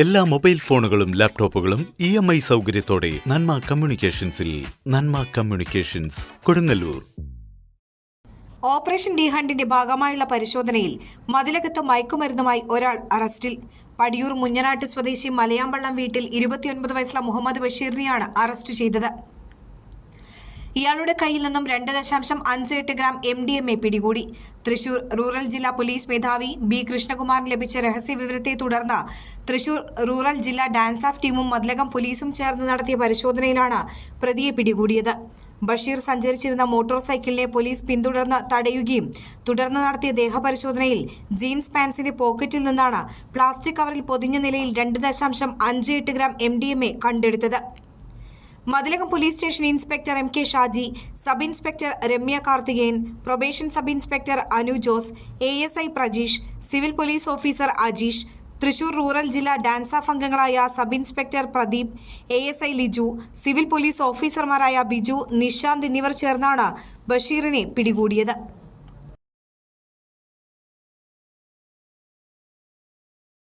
എല്ലാ മൊബൈൽ ഫോണുകളും ലാപ്ടോപ്പുകളും ഇ എം ഐ സൗകര്യത്തോടെ Nanma കമ്മ്യൂണിക്കേഷൻസിൽ Nanma communications Kodungallur. Operation D ഹണ്ടിന്റെ ഭാഗമായുള്ള പരിശോധനയിൽ മതിലകത്ത് മയക്കുമരുന്നുമായി ഒരാൾ അറസ്റ്റിൽ. പടിയൂർ മുഞ്ഞനാട്ട് സ്വദേശി മലയാമ്പള്ളം വീട്ടിൽ ഇരുപത്തിയൊൻപത് വയസ്സുള്ള മുഹമ്മദ് ബഷീറിനെയാണ് അറസ്റ്റ് ചെയ്തത്. ഇയാളുടെ കയ്യിൽ നിന്നും രണ്ട് ദശാംശം അഞ്ച് എട്ട് gram M D M A പിടികൂടി. തൃശൂർ റൂറൽ ജില്ലാ പോലീസ് മേധാവി ബി കൃഷ്ണകുമാറിന് ലഭിച്ച രഹസ്യ വിവരത്തെ തുടർന്ന് തൃശൂർ റൂറൽ ജില്ലാ ഡാൻസ് ഓഫ് ടീമും മതിലകം പോലീസും ചേർന്ന് നടത്തിയ പരിശോധനയിലാണ് പ്രതിയെ പിടികൂടിയത്. ബഷീർ സഞ്ചരിച്ചിരുന്ന മോട്ടോർ സൈക്കിളിനെ പോലീസ് പിന്തുടർന്ന് തടയുകയും തുടർന്ന് നടത്തിയ ദേഹപരിശോധനയിൽ ജീൻസ് പാൻസിന്റെ പോക്കറ്റിൽ നിന്നാണ് പ്ലാസ്റ്റിക് കവറിൽ പൊതിഞ്ഞ നിലയിൽ രണ്ട് ദശാംശം അഞ്ച് എട്ട് gram M D M A കണ്ടെടുത്തത്. Mathilakam police station inspector M K Shaji sub inspector Ramya Karthikeyan probation sub inspector Anu Jose A S I Prajeesh civil police officer Ajeesh Thrissur rural ജില്ലാ DANSAF അംഗങ്ങളായ sub inspector Pradeep A S I Liju civil police ഓഫീസർമാരായ ബിജു നിഷാന്ത് എന്നിവർ ചേർന്നാണ് ബഷീറിനെ പിടികൂടിയത്.